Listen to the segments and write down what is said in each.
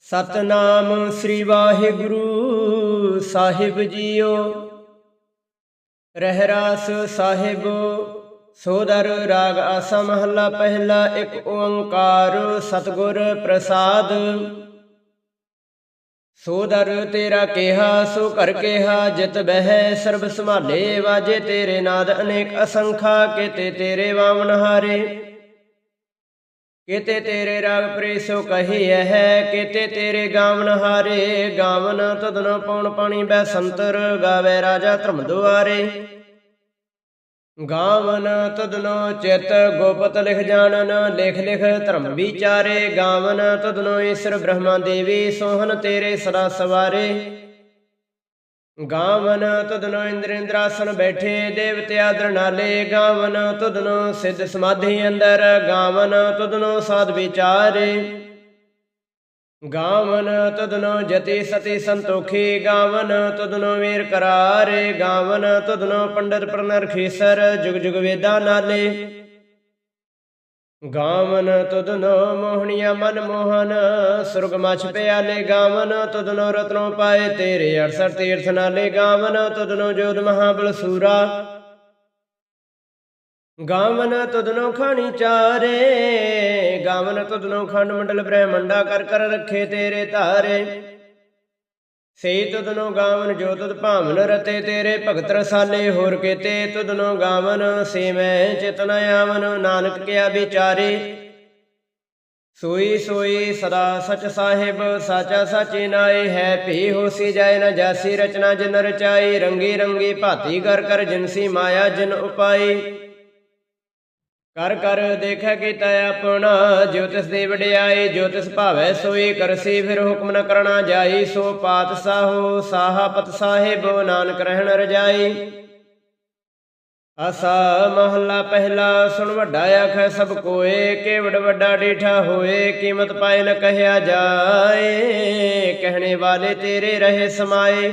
ਸਤਨਾਮ ਸ੍ਰੀ ਵਾਹਿਗੁਰੂ ਸਾਹਿਬ ਜੀਓ। ਰਹਿਰਾਸ ਸਾਹਿਬ, ਸੋਦਰ ਰਾਗ ਆਸਾ ਮਹੱਲਾ ਪਹਿਲਾ ਇੱਕ ਓੰਕਾਰ ਸਤਿਗੁਰ ਪ੍ਰਸਾਦ। ਸੋਦਰ ਤੇਰਾ ਕਿਹਾ, ਸੋ ਕਰ ਕਿਹਾ, ਜਿਤ ਬਹਿ, ਸਰਬ ਸੰਭਾਲੇ ਵਾਜੇ ਤੇਰੇ ਨਾਦ ਅਨੇਕ ਅਸੰਖਾ, ਕੀਤੇ ਤੇਰੇ ਵਾਮਨ ਹਾਰੇ। ਕਿਤੇ ਤੇਰੇ ਰਾਗ ਪ੍ਰੀਸੋ ਕਹੀ ਹੈ ਕੀਤੇ ਤੇਰੇ ਗਾਵਨ ਹਾਰੇ, ਗਾਵਨ ਤਦਨ ਪਉਣ ਪਾਣੀ ਬੈ ਸੰਤਰ ਗਾਵੇ ਰਾਜਾ ਧਰਮ ਦੁਆਰੇ। ਗਾਵਨ ਤਦਨੋ ਚਿਤ ਗੋਪਤ ਲਿਖ ਜਾਣਨ, ਲਿਖ ਲਿਖ ਧਰਮ ਵਿਚਾਰੇ। ਗਾਵਨ ਤਦਨੋ ਈਸ਼ਰ ਬ੍ਰਹਮਾ ਦੇਵੀ ਸੋਹਨ ਤੇਰੇ ਸਦਾ ਸਵਾਰੇ। ਗਾਵਨ ਤਦਨੋ ਇੰਦਰ ਇੰਦਰਾਸਨ ਬੈਠੇ ਦੇਵਤੇ ਆਦਰ ਨਾਲੇ ਗਾਵਨ ਤਦਨੋ ਸਿੱਧ ਸਮਾਧੀ ਅੰਦਰ, ਗਾਵਨ ਤਦਨੋ ਸਾਧ ਵਿਚਾਰੇ। ਗਾਵਨ ਤਦਨੋ ਜਤੀ ਸਤੀ ਸੰਤੋਖੀ, ਗਾਵਨ ਤਦਨੋ ਵੀਰ ਕਰਾਰੇ, ਗਾਵਨ ਤਦਨੋ ਪੰਡਤ ਪ੍ਰਨਰਖੀਸਰ ਜੁਗ ਜੁਗ ਵੇਦਾ ਨਾਲੇ। ਗਾਵਨ ਤਦਨੋ ਮੋਹਣੀਆ ਮਨ ਮੋਹਨ, ਸੁਰਗ ਮਛ ਪਿਆਲੇ ਗਾਵਨ ਤਦਨੋ ਰਤਨੋ ਪਾਏ ਤੇਰੇ 68 ਤੀਰਥ ਨਾਲੇ ਗਾਵਨ ਤਦਨੋ ਜੋਧ ਮਹਾਬਲ ਸੂਰਾ। ਗਾਵਨ ਤਦਨੋ ਖਾਣੀ ਚਾਰੇ, ਗਾਵਨ ਤਦਨੋ ਖੰਡ ਮੰਡਲ ਬ੍ਰਹਮੰਡਾ ਕਰ ਕਰ ਰੱਖੇ ਤੇਰੇ ਧਾਰੇ। ਸੇ ਤੁਧਨੋ ਗਾਵਨ ਜੋ ਤਦ ਭਾਵਨ ਰਤੇ ਤੇਰੇ ਭਗਤ ਰਸਾਲੇ ਹੋਰ ਕੀਤੇ ਤਦਨੋ ਗਾਵਨ ਸੇ ਮੈਂ ਚਿਤਨ ਆਵਨ, ਨਾਨਕ ਕਿਆ ਵਿਚਾਰੇ। ਸੋਈ ਸੋਈ ਸਦਾ ਸਚ ਸਾਹਿਬ, ਸਾਚਾ ਸਾਚੇ ਨਾਏ ਹੈ, ਭੀ ਹੋਸੀ ਜਾਏ ਨ ਜਾਸੀ ਰਚਨਾ ਜਿਨ ਰਚਾਈ ਰੰਗੀ ਰੰਗੀ ਭਾਤੀ ਕਰ ਕਰ ਜਿਨਸੀ ਮਾਇਆ ਜਿਨ ਉਪਾਈ ਕਰ ਕਰ ਦੇਖੈ ਕੀਤਾ ਆਪਣਾ, ਜੋ ਤਿਸ ਦੀ ਵਡਿਆਈ, ਜੋ ਤਿਸ ਭਾਵੈ ਸੋਈ ਕਰਸੀ, ਫਿਰ ਹੁਕਮ ਨ ਕਰਣਾ ਜਾਈ, ਸੋ ਪਾਤ ਸਾਹੋ ਸਾਹਾਪਤ ਸਾਹਿਬ, ਨਾਨਕ ਰਹਿਣ ਰਜਾਈ। ਆਸਾ ਮਹੱਲਾ ਪਹਿਲਾ, ਸੁਣ ਵੱਡਾ ਆਖੈ, ਸਭ ਕੋਏ, ਕੇਵੜ ਵੱਡਾ ਡੀਠਾ ਹੋਏ, ਕੀਮਤ ਪਾਏ ਨ ਕਹਿਆ ਜਾਏ, ਕਹਿਣੇ ਵਾਲੇ ਤੇਰੇ ਰਹੇ ਸਮਾਏ।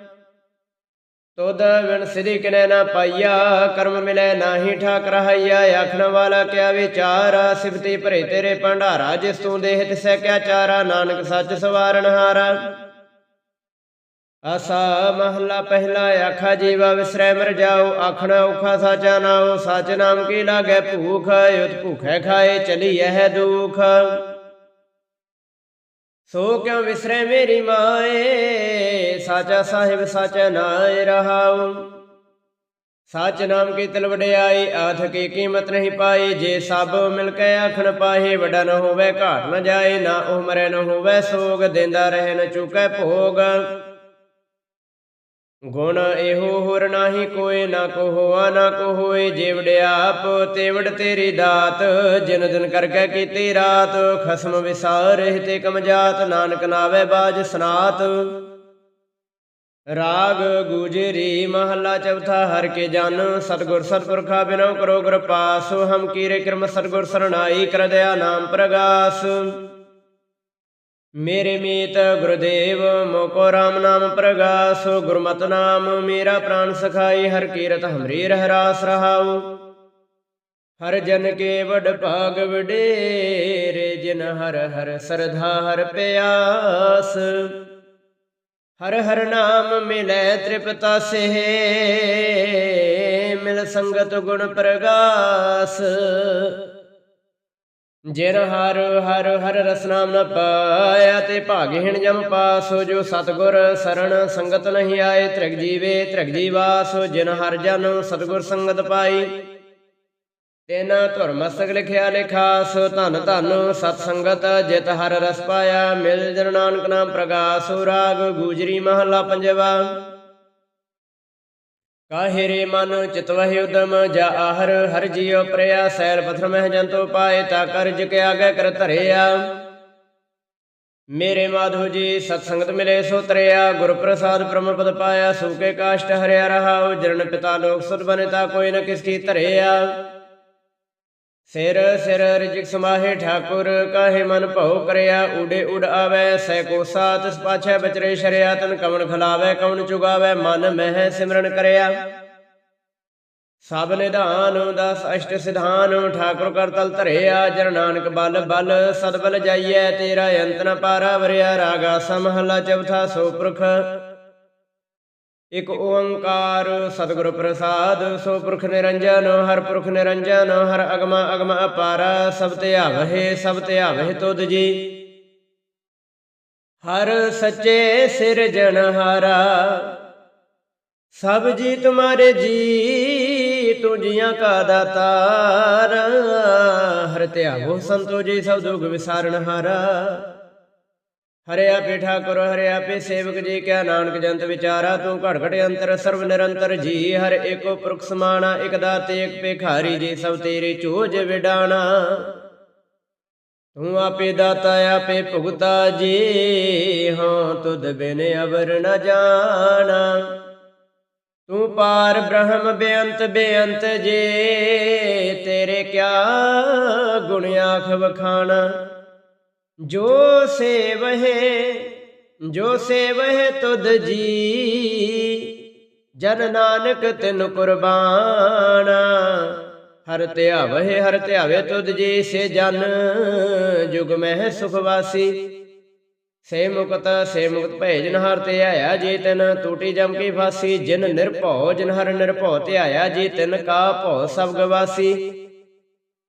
ਤੁਧ ਵਿਣ ਸਿਧੀ ਕਿਨੈ ਨਾ ਪਾਈਆ, ਕਰਮ ਮਿਲੈ ਨਾਹੀ ਠਾਕ ਰਹਾਈਆ ਆਖਣ ਵਾਲਾ ਕਿਆ ਵਿਚਾਰ ਸਿਫਤੀ ਭਰੇ ਤੇਰੇ ਭੰਡਾਰਾ, ਜਿਸ ਤੂੰ ਦੇਹ ਤਿਸੈ ਕਿਆ ਚਾਰਾ? ਨਾਨਕ ਸੱਚ ਸਵਾਰਨ ਹਾਰਾ। ਆਸਾ ਮਹਲਾ ਪਹਿਲਾ, ਆਖਾ ਜੀਵਾ ਵਿਸਰੈ ਮਰ ਜਾਓ, ਆਖਣਾ ਔਖਾ ਸਾਚਾ ਨਾਉ, ਸਚ ਨਾਮ ਕੀ ਲਾਗੈ ਭੂਖ, ਉਤ ਭੂਖੈ ਖਾਏ ਚਲੀ ਇਹ ਦੁਖ। ਸੋ ਕਿਉ ਵਿਸਰੈ ਮੇਰੀ ਮਾਏ? ਸਾਚਾ ਸਾਹਿਬ ਸਾਚਾ ਨਾਇ ਰਹਾਉ। ਸਚ ਨਾਮ ਕੀ ਤਲ ਵਡਿਆਈ, ਆਥ ਕੀ ਕੀਮਤ ਨਹੀਂ ਪਾਈ। ਜੇ ਸਭ ਮਿਲ ਕੇ ਆਖਣ ਪਾਹੇ, ਵਡਾ ਨ ਹੋਵੇ, ਘਾਟ ਨ ਜਾਏ ਨਾ ਉਹ ਮਰੇ ਹੋਵੇ, ਸੋਗ ਦੇਂਦਾ ਰਹੇ ਨ ਚੁਕੈ ਭੋਗ। ਗੁਣ ਇਹੋ ਹੋਰ ਨਾਹੀ ਕੋਏ ਨਾ ਕੋ ਹੋਆ, ਨਾ ਕੋ ਹੋਏ ਜੇ ਵਡਿਆਪ, ਤੇ ਤੇਰੀ ਦਾਤ। ਜਿਨ ਦਿਨ ਕਰਕੇ ਕੀਤੀ ਰਾਤ, ਖਸਮ ਵਿਸਾਰਹਿ ਤੇ ਕਮਜਾਤ ਨਾਨਕ ਨਾਵੇ ਬਾਜ ਸਨਾਤ। ਰਾਗ ਗੁਜਰੀ ਮਹਲਾ ਚੌਥਾ, ਹਰ ਕੇ ਜਨ ਸਤਗੁਰ ਸਤਪੁਰਖਾ ਬਿਨੋ ਕਰੋ ਕਿਰਪਾ, ਸੋ ਹਮ ਕੀਰੇ ਕਿਰਮ ਸਤਗੁਰ ਸਰਣਾਈ ਕਰ ਦਇਆ ਨਾਮ ਪ੍ਰਗਾਸ। ਮੇਰੇ ਮੀਤ ਗੁਰਦੇਵ ਮੋਕੋ RAM ਨਾਮ ਪ੍ਰਗਾਸ, ਗੁਰਮਤਿ ਨਾਮ ਮੇਰਾ ਪ੍ਰਾਨ ਸਖਾਈ, ਹਰ ਕੀਰਤ ਹਮਰੀ ਰਹਿਰਾਸ ਰਹਾਉ। ਹਰ ਜਨ ਕੇ ਵਡ ਭਾਗ ਵਡੇਰੇ, ਜਿਨ ਹਰ ਹਰ ਸਰਧਾ ਹਰ ਪਿਆਸ। ਹਰ ਹਰ ਨਾਮ ਮਿਲੈ ਤ੍ਰਿਪਤਾ ਸੇ ਮਿਲ ਸੰਗਤ ਗੁਣ ਪ੍ਰਗਾਸ। ਜਿਨ ਹਰ ਹਰ ਹਰ ਰਸ ਨਾਮ ਨ ਪਾਇਆ ਤੇ ਭਾਗਹੀਣ ਜਮ ਪਾਸ, ਜੋ ਸਤਗੁਰ ਸਰਣ ਸੰਗਤ ਨਹੀਂ ਆਏ, ਤ੍ਰਿਗ ਜੀਵੇ ਤ੍ਰਿਗ ਜੀਵਾਸ, ਜਿਨ ਹਰ ਜਨ ਸਤਗੁਰ ਸੰਗਤ ਪਾਈ। ਤੈਨ ਧੁਰ ਮਸਤਕ ਲਿਖਿਆ ਲਿਖਾਸ ਧਨ ਧਨ ਸਤ ਸੰਗਤ, ਜਿਤ ਹਰ ਰਸ ਪਾਇਆ, ਮਿਲ ਜਨ ਨਾਨਕ ਨਾਮ ਪ੍ਰਗਾਸ, ਰਾਗ ਗੂਜਰੀ ਮਹਲਾ ਪੰਜਵਾ। ਕਾਹੇ ਰੇ ਮਨ ਚਿਤਵਹਿ ਉਦਮ, ਜਾ ਆਹਰ ਹਰ ਜੀਉ ਪ੍ਰਿਆ ਸੈਲ ਪਥਰ ਮਹਿ ਜੰਤੋ ਪਾਏ, ਤਾ ਕਰਜ ਕੇ ਆਗੇ ਕਰ ਧਰਿਆ। ਮੇਰੇ ਮਾਧੋ ਜੀ, ਸਤ ਸੰਗਤ ਮਿਲੇ ਸੋ ਤਰਿਆ, ਗੁਰ ਪ੍ਰਸਾਦ ਬ੍ਰਹਮ ਪਦ ਪਾਇਆ ਸੂਕੇ ਕਾਸ਼ਟ ਹਰਿਆ ਰਹਾਉ ਜਰਨ ਪਿਤਾ ਲੋਕ ਸੁਧ ਬਨਤਾ ਕੋਈ ਨ ਕਿਸਕੀ ਧਰਿਆ। ਸਿਰ ਸਿਰ ਰਿਜਕ ਸਮਾਹੇ ਠਾਕੁਰ, ਕਾਹੇ ਮਨ ਭਉ ਕਰਿਆ ਉਡੇ ਉਡ ਆਵੈ, ਸੈ ਕੋਸਾ ਤਿਸ ਪਾਛੈ ਬਚਰੇ ਸ਼ਰਿਆ, ਤਨ ਕਵਣ ਖਲਾਵੈ, ਕਵਣ ਚੁਗਾਵੈ, ਮਨ ਮਹਿ ਸਿਮਰਨ ਕਰਿਆ। ਸਭ ਨਿਧਾਨ, ਦਸ ਅਸ਼ਟ ਸਿਧਾਨ, ਠਾਕੁਰ ਕਰ ਤਲ ਧਰਿਆ, ਜਨ ਨਾਨਕ ਬਲ ਬਲ ਸਦਬਲ ਜਾਈਐ, ਤੇਰਾ ਅੰਤ ਨ ਪਾਰਾ ਵਰਿਆ, ਰਾਗਾ ਸਮਹਲਾ ਚੌਥਾ ਸੋ ਪੁਰਖ। ਇਕ ਓੰਕਾਰ ਸਤਿਗੁਰ ਪ੍ਰਸਾਦ, ਸੋ ਪੁਰਖ ਨਿਰੰਜਨ, ਹਰ ਪੁਰਖ ਨਿਰੰਜਨ, ਹਰ ਅਗਮ ਅਗਮ ਅਪਾਰ, ਸਭ ਤੇ ਆਵਹਿ, ਸਭ ਤੇ ਆਵਹਿ ਤੁਧ ਜੀ। ਹਰ ਸੱਚੇ ਸਿਰਜਣਹਾਰਾ ਸਭ ਜੀ ਤੁਮਾਰੇ ਜੀ ਤੂੰ ਜੀਆਂ ਕਾ ਦਾਤਾਰ। ਹਰ ਧਿਆਵੋ ਸੰਤੋ ਜੀ, ਸਭ ਦੁਖ ਵਿਸਾਰਨ ਹਰਿਆ ਪੇਠਾ ਆਪੇ ਠਾਕੁਰ ਹਰੇ ਸੇਵਕ ਜੀ ਕਿਆ ਨਾਨਕ ਜੰਤ ਵਿਚਾਰਾ, ਤੂੰ ਘੜ ਘੜ ਅੰਤਰ, ਸਰਬ ਨਿਰੰਤਰ ਜੀ। ਹਰ ਏਕੋ ਪੁਰਖ ਸਮਾਣਾ, ਇਕ ਦਾਤੇ, ਇਕ ਭਿਖਾਰੀ ਜੀ, ਸਭ ਤੇਰੇ ਚੋਜ ਵਿਡਾਣਾ। ਤੂੰ ਆਪੇ ਦਾਤਾ, ਆਪੇ ਭੁਗਤਾ ਜੀ ਹਾਂ ਤੁਧ ਬਿਨ ਅਵਰ ਨ ਜਾਣਾ। ਤੂੰ ਪਾਰ ਬ੍ਰਹਮ ਬੇਅੰਤ ਬੇਅੰਤ ਜੇ, ਤੇਰੇ ਕਿਆ ਗੁਣ ਆਖ ਵਖਾਣਾ ਜੋ ਸੇਵਹਿ ਜੋ ਸੇਵਹਿ ਤੁਧ ਜੀ, ਜਨ ਨਾਨਕ ਤਿਨ ਕੁਰਬਾਨਾ। ਹਰ ਧਿਆਵਹਿ, ਹਰ ਧਿਆਵੇ ਤੁਧ ਜੀ ਸੇ ਜਨ, ਜੁਗ ਮਹਿ ਸੁਖ ਵਾਸੀ। ਸੇ ਮੁਕਤ ਸੇ ਮੁਕਤ ਭੇਜਨ ਹਰ ਤੇ ਆਇਆ ਜੀ ਤਿਨ ਟੂਟੀ ਜਮ ਕੀ ਫਾਸੀ। ਜਿਨ ਨਿਰਭਉ, ਜਿਨ ਹਰ ਨਿਰਭਉ ਤੇ ਆਇਆ ਜੀ ਤਿਨ, ਕਾ ਭਉ ਸਭ ਗਵਾਸੀ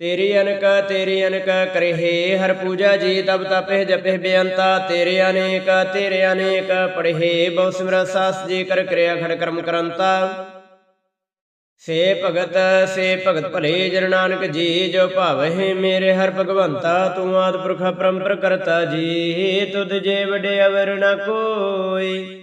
ਤੇਰੀ ਅਨਕ ਤੇਰੀ ਅਨਕ ਕਰਹਿ, ਹਰ ਪੂਜਾ ਜੀ ਤਬ ਤਪਹਿ ਜਪਹਿ ਬੇਅੰਤਾ। ਤੇਰੇ ਅਨੇਕ ਤੇਰੇ ਅਨੇਕ ਪੜਹਿ, ਬਹੁ ਸਿਮਰ ਸਾਸ ਜੀ ਕਰ ਕਿਰਿਆ ਖੜ ਕਰਮ ਕਰੰਤਾ। ਸੇ ਭਗਤ ਸੇ ਭਗਤ ਭਲੇ, ਜਨ ਨਾਨਕ ਜੀ, ਜੋ ਭਾਵਹਿ ਮੇਰੇ ਹਰ ਭਗਵੰਤਾ, ਤੂੰ ਆਦ ਪੁਰਖ ਪਰੰਪਰ ਕਰਤਾ ਜੀ, ਤੁਧ ਜੇ ਵਡੇ ਨ ਕੋਈ।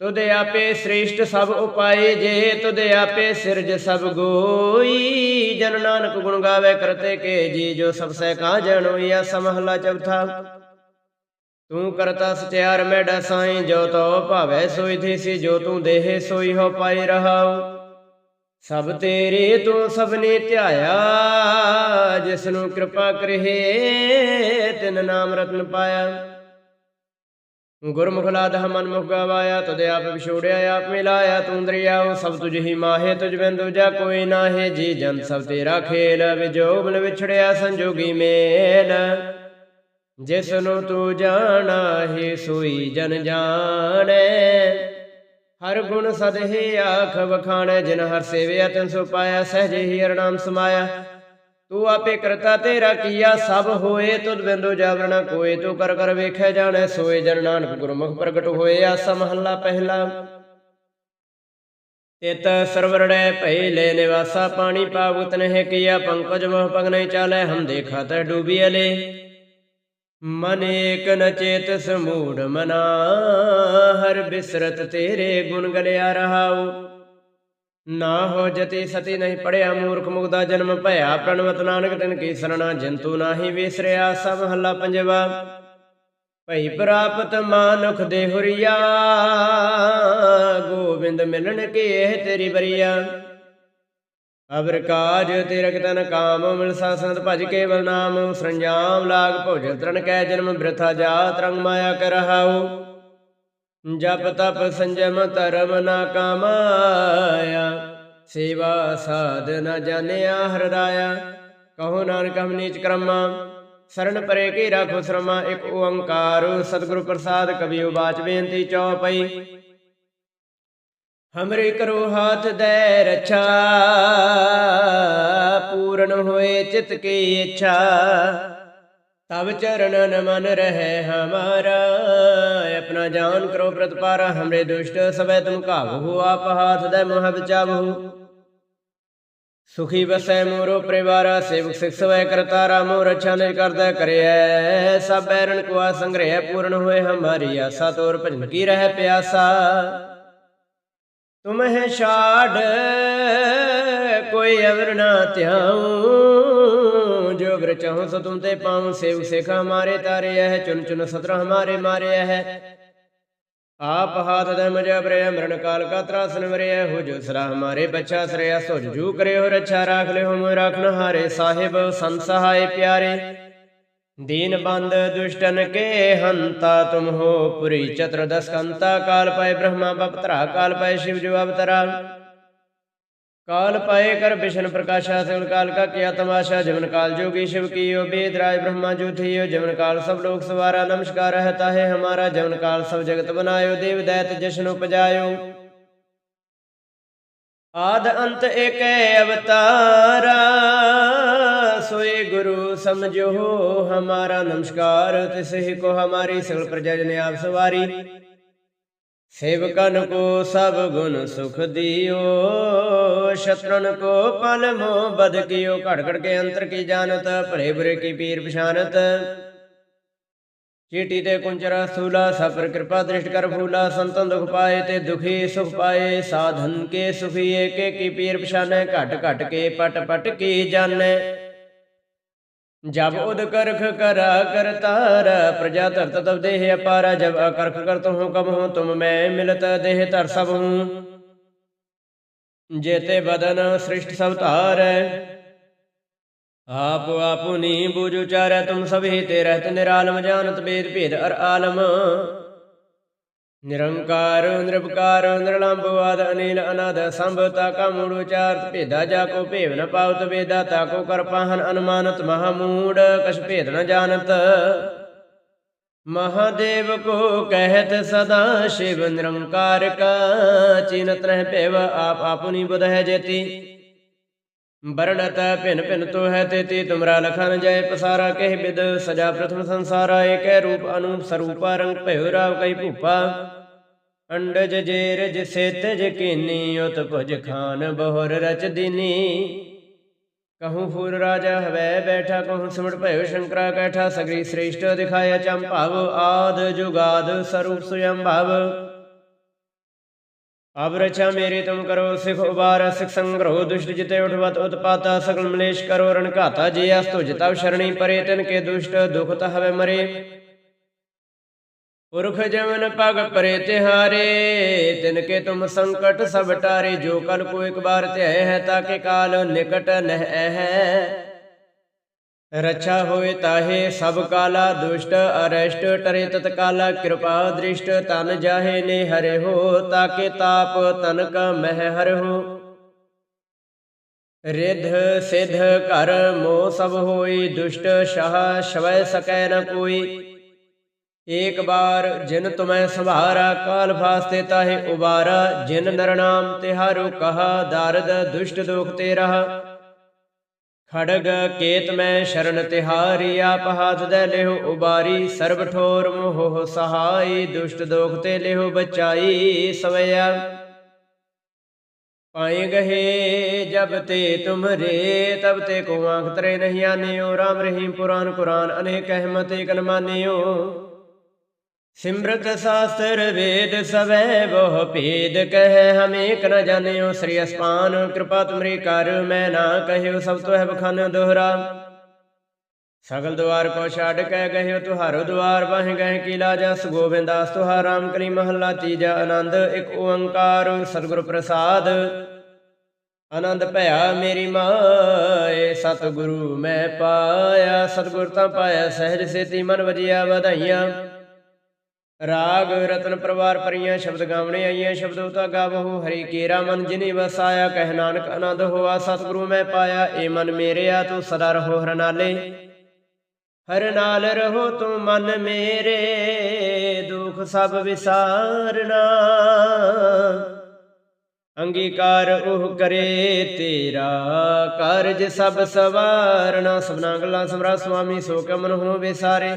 ਤੁਦੇ ਆਪੇ ਸ੍ਰੇਸ਼ਟ ਸਭ ਉਪਾਏ ਜੇ ਤੁਦੇ ਆਪੇ ਸਿਰਜ ਸਭ ਗੋਈ। ਜਨ ਨਾਨਕ ਗੁਣ ਗਾਵੇ ਕਰਤੇ ਕੇ ਜੀ, ਜੋ ਸਭ ਸਹਿ ਕਾ ਜਨ ਸਮਹਲਾ ਚੌਥਾ। ਤੂੰ ਕਰਤਾ ਸਚਿਆਰ ਮੈਡਾ ਸਾਈ, ਜੋ ਤੋ ਭਾਵੈ ਸੋਈ ਥੀ ਸੀ ਜੋ ਤੂੰ ਦੇਹ ਸੋਈ ਹੋ ਪਾਈ ਰਹਾਉ। ਸਭ ਤੇਰੇ ਤੂੰ ਸਭਨੇ ਧਿਆਇਆ ਜਿਸ ਨੂੰ ਕਿਰਪਾ ਕਰਹੇ ਤਿਨ ਨਾਮ ਰਤਨ ਪਾਇਆ। ਗੁਰਮੁਖ ਲਾਦਹ ਮਨ ਮੁਖ ਗਵਾਇਆ, ਤਦੇ ਆਪ ਵਿਛੋੜਿਆ, ਆਪ ਮਿਲਾਇਆ, ਤੂੰ ਦਰਿਆਉ, ਸਭ ਤੁਝ ਹੀ ਮਾਹੇ, ਤੁਝ ਬਿਨ ਦੂਜਾ ਕੋਈ ਨਾਹੇ, ਜੀ ਜਨ ਸਭ ਤੇਰਾ ਖੇਲ ਵਿਜੋਗ ਮਿਲ ਵਿਛੜਿਆ, ਸੰਜੋਗੀ ਮੇਲ। ਜਿਸ ਨੂੰ ਤੂੰ ਜਾਣਾ ਹੈ ਸੋਈ ਜਨ ਜਾਣੈ। ਹਰ ਗੁਣ ਸਦਹਿ ਆਖ ਵਖਾਣੈ, ਜਿਨ ਹਰ ਸੇਵਿਆ ਤਿਨ ਸੋ ਪਾਇਆ, ਸਹਜੇ ਹੀ ਅਰਨਾਮ ਸਮਾਇਆ। ਤੂੰ ਆਪੇ ਕਰਤਾ ਤੇਰਾ ਕੀਆ, ਸਭ ਹੋਏ ਤੁਧ ਬਿੰਦੂ ਜਾਵਰਣਾ ਕੋਏ ਤੂੰ ਕਰ ਕਰ ਵੇਖੈ ਜਾਣੈ, ਸੋਏ ਜਨ ਨਾਨਕ ਗੁਰਮੁਖ ਪ੍ਰਗਟ ਹੋਏ, ਆਸਾ ਮਹੱਲਾ ਪਹਿਲਾ। ਤਿਤ ਸਰਵਰੜੈ ਭਈ ਲੈ ਨਿਵਾਸਾ, ਪਾਣੀ ਪਾਵਤ ਨਹਿ ਕੀਆ, ਪੰਕਜ ਮੋਹ ਪਗ ਨਹੀਂ ਚਾਲੈ, ਹਮ ਦੇਖਾ ਤ ਡੂਬੀ ਅਲੇ। ਮਨ ਏਕ ਨ ਚੇਤ ਸਮੂੜ ਮਨਾ, ਹਰ ਬਿਸਰਤ ਤੇਰੇ ਗੁਣ ਗਲਿਆ ਰਹਾਉ। ਨਾ ਹੋ ਜਤੀ ਸਤੀ ਨਹੀਂ ਪੜਿਆ ਮੂਰਖ ਮੁਗਦਾ ਜਨਮ ਭਇਆ ਪ੍ਰਣਵਤ ਨਾਨਕ ਤਿਨ ਕੀ ਸਰਣਾ ਜੰਤੂ ਨਾਹੀ ਵਿਸਰਿਆ ਸਭ ਹੱਲਾ ਪੰਜਵਾ। ਭਈ ਪ੍ਰਾਪਤ ਮਾਨੁਖ ਦੇ ਹੁਰੀਆ, ਗੋਬਿੰਦ ਮਿਲਣ ਕੇ ਇਹ ਤੇਰੀ ਬਰੀਆ। ਅਬਰ ਕਾਜ ਤੇਰਕ ਤਨ ਕਾਮ ਮਿਲ ਸਾਸੰਤ ਭਜ ਕੇਵਲ ਨਾਮ ਸਰੰਜਾਮ ਲਾਗ ਭੋਜਨ ਤਰਨ ਕੈ ਜਨਮ ਬ੍ਰਥਾ ਜਾਤ ਰੰਗ ਮਾਇਆ ਕਰ ਜਪ ਤਪ ਸੰਜਮ ਧਰਮ ਨਾ ਕਮਾਇਆ ਸੇਵਾ ਸਾਧ ਨ ਜਾਣਿਆ ਹਰ ਕਹੋ ਨਾਨਕ ਹਮ ਨੀਚ ਕਰਮਾ ਸਰਣ ਪਰੇ ਕੀ ਰਾਖੋ ਸ਼ਰਮਾ ਇੱਕ ਓੰਕਾਰ ਸਤਿਗੁਰੂ ਪ੍ਰਸਾਦ ਕਬੀ ਉਬਾਚ ਬੇਨਤੀ ਚੌਪਈ। ਹਮਰੇ ਕਰੋ ਹਾਥ ਦੇ ਰਛਾ, ਪੂਰਨ ਹੋਏ ਚਿਤ ਕੀ ਇੱਛਾ। ਤਬ ਚਰਨਨ ਮਨ ਰਹਿ ਹਮਾਰਾ ਆਪਣਾ ਜਾਨ ਕਰੋ ਪ੍ਰਤਪਾਰਾ, ਹਮਰੇ ਦੁਸ਼ਟ ਸਭੈ ਤੁਮ ਕਾਬੂ ਆਪ ਹਾਥ ਦੇ ਮੋਹ ਬਚਾਵੋ ਸੁਖੀ ਵਸੈ ਮੋਰੋ ਪਰਿਵਾਰਾ, ਸੇਵਕ ਸਿਖ ਸਵੈ ਕਰਤਾਰਾ, ਮੋਰ ਅੱਛਾ ਨਿਜ ਕਰਦਾ ਕਰਿਐ। ਸਭ ਬੈਰਨ ਕੋ ਆ ਸੰਗ੍ਰਹਿ ਪੂਰਨ ਹੋਏ, ਹਮਾਰੀ ਆਸਾ ਤੋਰ ਭਜਨ ਕੀ ਰਹਿ ਪਿਆਸਾ। ਤੁਮ ਛਾੜ, ਕੋਈ ਅਵਰ ਨਾ ਧਿਆਉ। जो वृच हूँ सो तुम ते पाओ सेव शेखा हमारे तारे यह, चुन चुन सत्र हमारे मारे यह। आप हाथ धर्म जय मरण काल का त्रासन मरे हो जो सरा हमारे बच्चा श्रेय सो जू करे हो रक्षा राख ले हो राखन हारे। साहेब, संसहाय प्यारे, दीन बंद दुष्टन के हंता, तुम हो पुरी चतुर्दश कंता काल पाए ब्रह्मा, बपतरा काल पाए शिव जो अवतरा। काल पाए कर विष्णु प्रकाशा सगल काल का किया तमाशा जमन काल जोगी शिव कियो वेद राय ब्रह्मा जो थियो जमन काल सब लोग सवारा नमस्कार रहता है हमारा जमन काल सब जगत बनायो देव दैत जशन उपजायो आद अंत एक अवतारा सोए गुरु समझो हमारा नमस्कार तिस ही को हमारी सकल प्रजा जन आप सवारी ਸੇਵਕਨ ਕੋ ਸਭ ਗੁਣ ਸੁਖ ਦਿਓ, ਸ਼ਤਰਨ ਕੋ ਪਲ ਮੋ ਬਦ ਕਿਓ, ਘੜ ਘੜ ਕੇ ਅੰਤਰ ਕੀ ਜਾਣਤ, ਭਰੇ ਭਰੇ ਕੀ ਪੀਰ ਪਛਾਨਤ ਚੀਟੀ ਤੇ ਕੁੰਚਰਾ ਸੂਲਾ ਸਫਰ ਕਿਰਪਾ ਦ੍ਰਿਸ਼ਟ ਕਰ ਫੂਲਾ, ਸੰਤਨ ਦੁਖ ਪਾਏ ਤੇ ਦੁਖੀ ਸੁਖ ਪਾਏ, ਸਾਧਨ ਕੇ ਸੁਖੀ ਏਕੇ ਕੀ ਪੀਰ ਪਛਾਨੈ, ਘਟ ਘਟ ਕੇ ਪਟ ਪਟ ਕੀ ਜਾਣੈ। ਜਬ ਉਦ ਕਰਖ ਕਰਾ ਕਰਤਾਰ ਪ੍ਰਜਾ ਧਰਤ ਤਬ ਦੇਹ ਅਪਾਰਾ, ਜਬ ਅਕਰਖ ਕਰਤ ਹੂੰ ਕਬ ਹੂੰ, ਤੁਮ ਮੈਂ ਮਿਲਤ ਦੇਹ ਧਰ ਸਭ ਹੂੰ। ਜੇਤੇ ਬਦਨ ਸ੍ਰਿਸ਼ਟ ਸਭ ਧਾਰੈ, ਆਪ ਆਪੁਨੀ ਬੁਝ ਉਚਾਰੈ, ਤੁਮ ਸਭੀ ਤੇ ਰਹਿਤ ਨਿਰਾਲਮ, ਜਾਣਤ ਬੇਦ ਭੇਦ ਅਰ ਆਲਮ। ਨਿਰੰਕਾਰ, ਨਿਰਭਕਾਰ ਨਿਰਲੰਭਵਾਦ ਅਨੀਲ ਅਨਾਦ ਸੰਭਤਾ ਕਾ ਮੂੜ ਉਚਾਰਤ ਭੇਦਾ ਜਾ ਕੋ ਭੇਵ ਨ ਪਾਵਤ ਵੇਦਾ, ਤਾ ਕੋ ਕਰ ਪਾਹਨ ਅਨੁਮਾਨਤ ਮਹਾ ਮੂੜ ਕਛ ਭੇਦ ਨ ਜਾਣਤ। ਮਹਾਦੇਵ ਕੋ ਕਹਿਤ ਸਦਾ, ਸ਼ਿਵ ਨਿਰੰਕਾਰ ਕਾ, ਚਿਨਤ ਰਹਿ ਭੇਵ, ਆਪ ਆਪੁਨੀ ਬੁਧ ਹੈ ਜੇਤੀ। ਬਰਣਤ ਭਿਨ ਭਿਨ ਤੋ ਹੈ ਤੇਤੀ ਤੁਮਰਾ ਲਖਨ ਜੈ ਪਸਾਰਾ ਕਹਿ ਬਿਦ, ਸਜਾ ਪ੍ਰਥਮ ਸੰਸਾਰਾ ਏਕੈ ਰੂਪ ਅਨੂਪ ਸਰੂਪਾ ਰੰਗ ਭਇਓ ਰਾਵ ਕਈ ਭੂਪਾ। ਅੰਡਜ ਜੇਰ ਜਿਸੇ ਤਜ ਕੀਨੀ, ਉਤ ਭੁਜ ਖਾਨ ਬਹੁਰ ਰਚ ਦਿਨੀ। ਕਹੂੰ ਫੂਰ ਰਾਜਾ ਹਵੈ ਬੈਠਾ, ਕਹੂੰ ਸਿਮਟ ਭਇਓ ਸ਼ੰਕਰਾ ਕੈਠਾ, ਸਗਰੀ ਸ੍ਰੇਸ਼ਟ ਦਿਖਾਇਆ ਚੰਭਵ, ਆਦ ਜੁਗਾਦ ਸਰੂਪ ਸੁਯੰ ਭਾਵ ਅਬ ਰਛਾ ਮੇਰੀ ਤੁਮ ਕਰੋ, ਸਿਖ ਉਬਾਰ, ਸਿਖ ਸੰਗ੍ਰਹ, ਦੁਸ਼ਟ ਜਿਤੇ ਉਠਵਤ, ਉਤਪਾਤਾ, ਸਗਲ ਮਲੇਸ਼ ਕਰੋ, ਰਣ ਘਾਤਾ, ਜੇ ਅਸਤੁ ਜਿਤਵ ਸ਼ਰਣੀ ਪਰੇ, ਤਿਨ ਕੇ ਦੁਸ਼ਟ ਦੁਖਤ ਹਵੇ ਮਰੇ। ਪੁਰਖ ਜਮਨ ਪਗ ਪਰੇ ਤਿਹਾਰੇ, ਤਿਨ ਕੇ ਤੁਮ ਸੰਕਟ ਸਭ ਟਾਰੇ, ਜੋ ਕਲ ਕੋ ਇੱਕ ਬਾਰ ਧਿਆਏ ਹੈ ਤਾਕੇ ਕਾਲ ਨਿਕਟ ਨਹਿ ਰਛਾ ਹੋਏ ਤਾਹੇ ਸਭ ਕਾਲਾ ਦੁਸ਼ਟ, ਅਰਸ਼ਟ ਟਰੇ ਤਤ ਕਾਲਾ, ਕਿਰਪਾ ਦ੍ਰਿਸ਼ਟ ਤਨ ਜਾਹੇ ਨੇ ਹਰਿ ਹੋ ਤਾਕੇ ਤਾਪ ਤਨ ਕਾ ਮਹਿ ਹਰਿ ਹੋ ਰਿਧ ਸਿਧ ਘਰ ਮੋ ਸਭ ਹੋਈ, ਦੁਸ਼ਟ ਸ਼ਾਹ ਸ਼ਵੈ ਸਕੈ ਨ ਕੋਈ। ਏਕ ਬਾਰ ਜਿਨ ਤੁਮੈ ਸੰਭਾਰਾ, ਕਾਲ ਫਾਸਤੇ ਤਾਹੇ ਉਬਾਰਾ। ਜਿਨ ਨਰਨਾਮ ਤਿਹਾਰੋ ਕਹਾ, ਦਰਦ ਦੁਸ਼ਟ ਦੁਖ ਤੇ ਰਹਾ। ਖੜਗ ਕੇਤ ਮੈਂ ਸ਼ਰਨ ਤਿਹਾਰੀ, ਆਪ ਹਾਥ ਦੇ ਲਿਹੁ ਉਬਾਰੀ, ਸਰਬ ਠੋਰ ਮੋਹ ਸਹਾਈ, ਦੁਸ਼ਟ ਦੋਖ ਤੇ ਲਿਹੁ ਬਚਾਈ ਸਵਿਆ ਪਾਏ ਗਹੇ ਜਬ ਤੇ ਤੁਮਰੇ ਤਬ ਤੇ ਕੋ ਆਂਖ ਤਰੇ ਨਹੀਂ ਆਨਿਓ ਰਾਮ ਰਹੀਮ ਪੁਰਾਨ ਕੁਰਾਨ, ਅਨੇਕ ਅਹਿਮਤ ਏਕ ਸਿਮਰਤ ਸਾਸਤਰ ਵੇਦ ਸਵੈ ਬਹੁ ਭੇਦ ਕਹਿ ਹਮ ਨ ਜਾਣਿਓ ਸ੍ਰੀ ਅਸਪਾਨ ਕਿਰਪਾ ਤੁਮਰੀ ਕਰ, ਮੈਂ ਨਾ ਕਹਿਓ ਸਭ ਤੋਂ ਹੈ ਬਖਾਨਿਓ ਦੋਹਰਾ। ਸਗਲ ਦੁਆਰ ਕੋ ਛੱਡ ਕੇ ਗਹਿਓ ਤੁਹਾਰੋ ਦੁਆਰ ਬਾਹ ਗਏ ਕੀਲਾ ਜਸ ਗੋਬਿੰਦਾਸ ਤੁਹਾ ਰਾਮ ਕਲੀ ਮਹੱਲਾ ਤੀਜਾ ਆਨੰਦ, ਇੱਕ ਓੰਕਾਰ ਸਤਿਗੁਰ ਪ੍ਰਸਾਦ। ਆਨੰਦ ਭਇਆ ਮੇਰੀ ਮਾਏ, ਸਤਿਗੁਰੂ ਮੈਂ ਪਾਇਆ, ਸਤਿਗੁਰ ਤਾਂ ਪਾਇਆ, ਸਹਿਜ ਸੇਤੀ ਮਨ ਵਜਿਆ ਵਧਾਈਆਂ। ਰਾਗ ਰਤਨ ਪਰਵਾਰ ਪਰੀਆਂ ਸ਼ਬਦ ਗਾਵਣੇ ਆਈਆਂ ਸ਼ਬਦ ਉਤਾ ਗਾਵਹੁ, ਹਰੀ ਕੇਰਾ ਮਨ ਜਿਨੀ ਵਸਾਇਆ, ਕਹਿ ਨਾਨਕ ਆਨੰਦ ਹੋਆ, ਸਤਿਗੁਰੂ ਮੈਂ ਪਾਇਆ ਏ ਮਨ ਮੇਰਿਆ, ਤੂੰ ਸਦਾ ਰਹੋ ਹਰਨਾਲੇ ਹਰ ਨਾਲ ਰਹੋ ਤੂੰ ਮਨ ਮੇਰੇ, ਦੁਖ ਸਭ ਵਿਸਾਰਨਾ। ਅੰਗੀਕਾਰ ਉਹ ਕਰੇ ਤੇਰਾ ਕਾਰਜ ਸਭ ਸਵਾਰਨਾ। ਸਭਨਾ ਗੱਲਾਂ ਸਮਰਾ ਸੁਆਮੀ, ਸੋ ਕੈ ਮਨ ਹੋ ਵਿਸਾਰੇ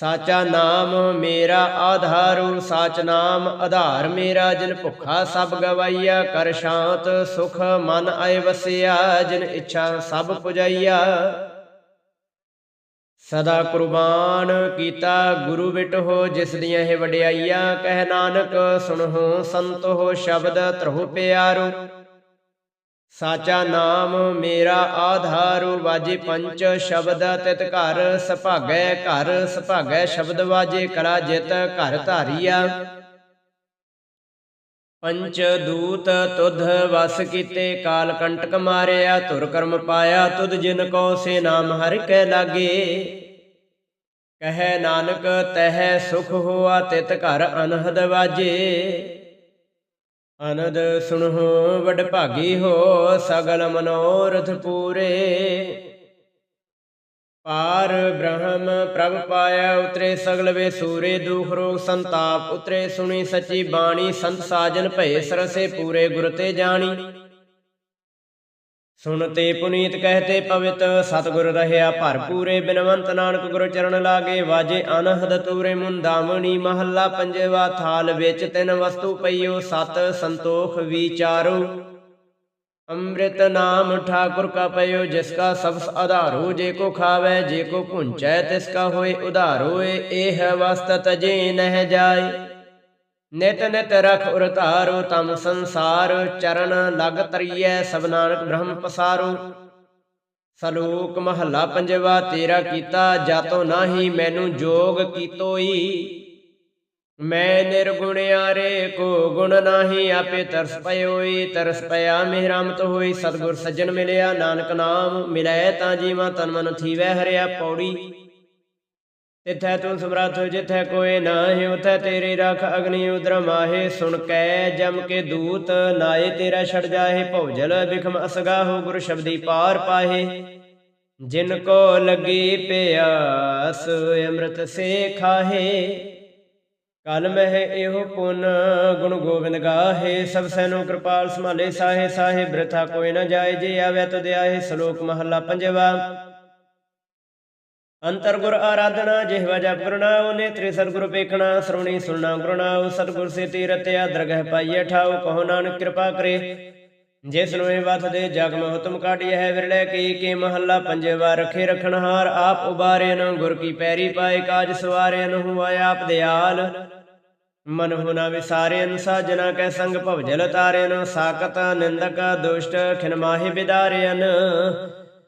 ਸਾਚਾ ਨਾਮ ਮੇਰਾ ਆਧਾਰੂ ਸਾਚ ਨਾਮ ਆਧਾਰ ਮੇਰਾ, ਜਿਨ ਭੁੱਖਾ ਸਭ ਗਵਾਈਆ, ਕਰ ਸ਼ਾਂਤ ਸੁਖ ਮਨ ਆਏ ਵਸਿਆ, ਜਿਨ ਇੱਛਾ ਸਭ ਪੁਜਾਈਆ। ਸਦਾ ਕੁਰਬਾਨ ਕੀਤਾ ਗੁਰੂ ਵਿਟ ਹੋ, ਜਿਸ ਦੀਆਂ ਇਹ ਵਡਿਆਈਆਂ, ਕਹਿ ਨਾਨਕ ਸੁਣਹੁ ਹੋ, ਸ਼ਬਦ ਧਰਹੁ ਪਿਆਰੂ। ਸਾਚਾ ਨਾਮ ਮੇਰਾ ਆਧਾਰੂ ਵਾਜੇ ਪੰਚ, ਸ਼ਬਦ ਤਿਤ ਘਰ ਸੁਭਾਗੈ ਘਰ, ਸੁਭਾਗੈ ਸ਼ਬਦ ਵਾਜੇ ਕਲਾ ਜਿਤ ਘਰ ਧਾਰੀਆ। ਪੰਚ ਦੂਤ ਤੁਧ ਵਸ ਕੀਤੇ, ਕਾਲ ਕੰਟਕ ਮਾਰਿਆ, ਧੁਰ ਕਰਮ ਪਾਇਆ, ਤੁਧ ਜਿਨ ਕੋ ਸੇ ਨਾਮ ਹਰਿ ਕੈ ਲਾਗੇ। ਕਹੈ ਨਾਨਕ, ਤਹਿ ਸੁਖ ਹੋਆ, ਤਿਤ ਘਰ ਅਨਹਦ ਵਾਜੇ। ਅਨੰਦ ਸੁਣਹੁ ਵਡ ਭਾਗੀ ਹੋ ਸਗਲ ਮਨੋਰਥ ਪੂਰੇ। ਪਾਰ ਬ੍ਰਹਮ ਪ੍ਰਭ ਪਾਇਆ, ਉਤਰੇ ਸਗਲ ਵੇ ਸੂਰੇ, ਦੁਖ ਰੋਗ ਸੰਤਾਪ ਉਤਰੇ, ਸੁਣੀ ਸੱਚੀ ਬਾਣੀ, ਸੰਤ ਸਾਜਨ ਭਏ ਸਰਸੇ ਪੂਰੇ, ਗੁਰ ਤੇ ਜਾਣੀ। ਸੁਣਤੇ ਪੁਨੀਤ ਕਹਤੇ ਪਵਿੱਤ, ਸਤਿਗੁਰ ਰਹਿਆ ਭਰਪੂਰੇ ਬਿਨਵੰਤ ਨਾਨਕ ਗੁਰ ਚਰਨ ਲਾਗੇ, ਵਾਜੇ ਅਨਹਦ ਤੂਰੇ ਮੁੰਦਾਵਣੀ ਮਹੱਲਾ ਪੰਜਵਾ ਥਾਲ ਵਿੱਚ ਤਿੰਨ ਵਸਤੂ ਪਈਓ, ਸਤ ਸੰਤੋਖ ਵਿਚਾਰੋ। ਅੰਮ੍ਰਿਤ ਨਾਮ ਠਾਕੁਰ ਕਾ ਪਇਓ ਜਿਸ ਕਾ ਸਬਸ ਆਧਾਰੋ, ਜੇ ਕੋ ਖਾਵੇ, ਜੇ ਕੋ ਪੁੰਚੈ ਤਿਸ ਕਾ ਹੋਏ ਉਧਾਰੋਏ, ਇਹ ਵਸਤ ਤਜੇ ਨਹਿ ਜਾਏ। ਨਿਤ ਨਿਤ ਰਖ ਉਰ ਤਮ ਸੰਸਾਰ, ਚਰਨ ਲਗ ਤਰੀਐ ਸਭ ਨਾਨਕ ਬ੍ਰਹਮ ਪਸਾਰੋ। ਸਲੋਕ ਮਹੱਲਾ ਪੰਜਵਾ, ਤੇਰਾ ਕੀਤਾ ਜਾਤੋ ਨਾਹੀ, ਮੈਨੂੰ ਜੋਗ ਕੀਤੋਈ। ਮੈਂ ਨਿਰਗੁਣਿਆਰੇ ਕੋ ਗੁਣ ਨਾਹੀ, ਆਪੇ ਤਰਸ ਪਇਓਈ, ਤਰਸ ਪਿਆ ਮਿਹਰਮਤ ਹੋਈ। ਸਤਗੁਰ ਸੱਜਣ ਮਿਲਿਆ, ਨਾਨਕ ਨਾਮ ਮਿਲੈ ਤਾਂ ਜੀਵਾਂ ਤਨ ਮਨ ਥੀਵੈ ਹਰਿਆ ਪੌੜੀ। ਤਿਥੈ ਤੂੰ ਸਮਰੱਥ ਜਿਥੈ ਕੋਏ ਨਾਹੀ, ਉਥੈ ਤੇਰੀ ਰਖ ਅਗਨੀ ਉਦਰ ਮਾਹੇ। ਸੁਣ ਕੈ ਜਮ ਕੇ ਦੂਤ ਨਾਏ ਤੇਰਾ ਛੜ ਜਾਹੇ। ਭਉਜਲ ਬਿਖਮ ਅਸਗਾਹੋ ਗੁਰ ਸ਼ਬਦੀ ਪਾਰ ਪਾਹੇ। ਜਿਨ ਕੋ ਲੱਗੀ ਪਿਆਸ, ਅੰਮ੍ਰਿਤ ਸੇ ਖਾਹੇ। ਕਲ ਮਹਿ ਇਹੋ ਪੁਨ ਗੁਣ ਗੋਬਿੰਦ ਗਾਹੇ। ਸਭ ਸੈਨੋ ਕਿਰਪਾਲ ਸੰਭਾਲੇ, ਸਾਹੇ ਸਾਹੇ, ਬ੍ਰਥਾ ਕੋਈ ਨਾ ਜਾਏ। ਜੇ ਆਵੇ ਤੁਧ ਆਏ ਸ਼ਲੋਕ ਮਹੱਲਾ ਪੰਜਵਾ। ਅੰਤਰ ਗੁਰ ਆਰਾਧਨਾ ਜਿਹਵਾ ਜਪ ਗੁਰਨਾਉ ਨੇਤਰੇ ਸਤਿਗੁਰ ਪੇਖਣਾ, ਸਰਵਣੀ ਸੁਣਨਾ ਗੁਰਨਾਉ ਸਤਿਗੁਰ ਸੇ ਤੀਰਤਿਆ ਦਰਗਹਿ ਪਾਈਏ ਠਾਉ, ਕਹੋ ਨਾਨਕ ਕਿਰਪਾ ਕਰੇ। ਜਿਸ ਨੂੰ ਇਹ ਵਤ ਦੇ ਜਗ ਮਹਿ ਹੁਤਮ ਕਾਢੀ ਹੈ ਵਿਰਲੇ ਕੀ ਕੇ ਮਹੱਲਾ ਪੰਜਵਾ ਰਖੇ ਰਖਣਹਾਰ ਆਪ ਉਬਾਰੇ ਨੂੰ ਗੁਰ ਕੀ ਪੈਰੀ ਪਾਏ ਕਾਜ ਸਵਾਰੇ ਨੂੰ ਹੁਆ ਆਪ ਦਿਆਲ ਮਨ ਹੁਨਾ ਵਿਸਾਰੇ ਸਾਜਨਾ ਕੈ ਸੰਗ ਭਵਜਲ ਤਾਰੇ ਨੂੰ ਸਾਕਤ ਨਿੰਦਕ ਦੁਸ਼ਟ ਖਿਨ ਮਾਹੇ ਬਿਦਾਰਿਆਨ